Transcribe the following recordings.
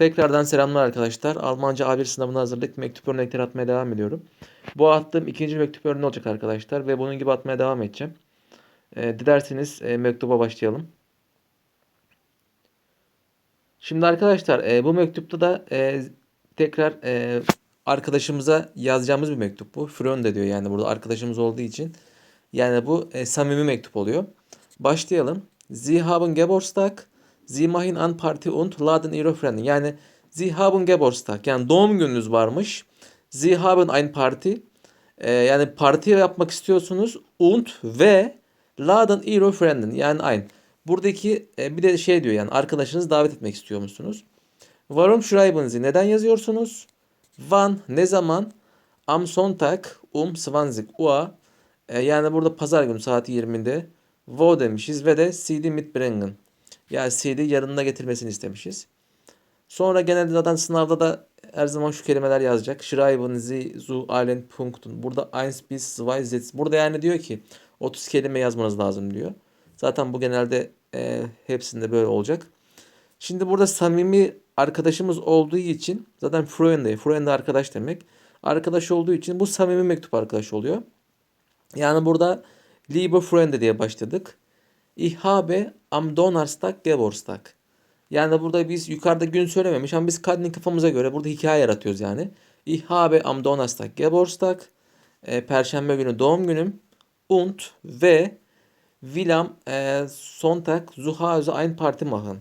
Tekrardan selamlar arkadaşlar. Almanca A1 sınavına hazırlık mektup örnekleri atmaya devam ediyorum. Bu attığım ikinci mektup örneği olacak arkadaşlar ve bunun gibi atmaya devam edeceğim. E, dilerseniz e, mektuba başlayalım. Şimdi arkadaşlar e, bu mektupta da e, tekrar e, arkadaşımıza yazacağımız bir mektup bu. Freunde diyor yani burada arkadaşımız olduğu için. Yani bu e, samimi mektup oluyor. Başlayalım. Sie haben Geburtstag. Sie machen an Party und laden ihre. Yani Sie haben Geburtstag. Yani doğum gününüz varmış. Sie haben ein Party. E, yani parti yapmak istiyorsunuz. Und ve laden ihre Freunde. Yani aynı. Buradaki e, bir de şey diyor yani arkadaşınızı davet etmek istiyor musunuz? Warum schreiben Sie? Neden yazıyorsunuz? Wann? Ne zaman? Am Sonntag um 20 Uhr. E, yani burada pazar günü saat 20'de. Wo demişiz ve de CD mitbringen. Yani CD yanında getirmesini istemişiz. Sonra genelde zaten sınavda da her zaman şu kelimeler yazacak. Schreiben Sie zu allen Punkten. Burada 1 bis 2 Sätze. Burada yani diyor ki 30 kelime yazmanız lazım diyor. Zaten bu genelde e, hepsinde böyle olacak. Şimdi burada samimi arkadaşımız olduğu için zaten Freunde, Freunde arkadaş demek. Arkadaş olduğu için bu samimi mektup arkadaş oluyor. Yani burada Liebe Freunde diye başladık. Ich habe am Donnerstag Geburtstag. Yani burada biz yukarıda gün söylememiş ama biz kendi kafamıza göre burada hikaye yaratıyoruz yani. Ich habe am Donnerstag Geburtstag. E, Perşembe günü doğum günüm. Und ve William e, Sonntag zu Hause ein Party machen.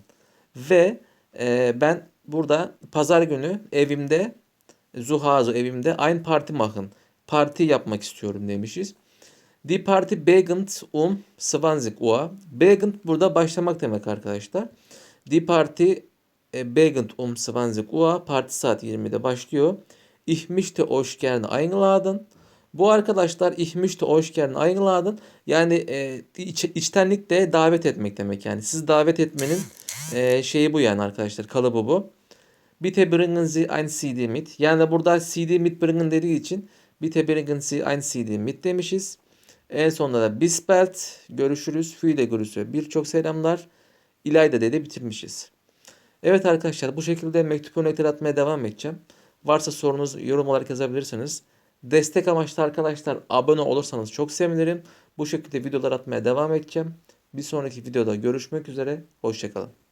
Ve e, ben burada pazar günü evimde zu evimde ein Party machen. Parti yapmak istiyorum demişiz. Die Party beginnt um 20 Uhr. Beginnt burada başlamak demek arkadaşlar. Die Party e, beginnt um 20 Uhr. Parti saat 20'de başlıyor. Ich möchte euch gerne einladen. Bu arkadaşlar ich möchte euch gerne einladen. Yani e, iç, içtenlikle davet etmek demek yani. Siz davet etmenin e, şeyi bu yani arkadaşlar. Kalıbı bu. Bitte bringen Sie ein CD mit. Yani burada CD mitbringen dediği için bitte bringen Sie ein CD mit demişiz. En sonunda da bis bald görüşürüz. Viele Grüße. Birçok selamlar. İlayda dedi bitirmişiz. Evet arkadaşlar bu şekilde mektup örnekleri atmaya devam edeceğim. Varsa sorunuz yorum olarak yazabilirsiniz. Destek amaçlı arkadaşlar abone olursanız çok sevinirim. Bu şekilde videolar atmaya devam edeceğim. Bir sonraki videoda görüşmek üzere. Hoşçakalın.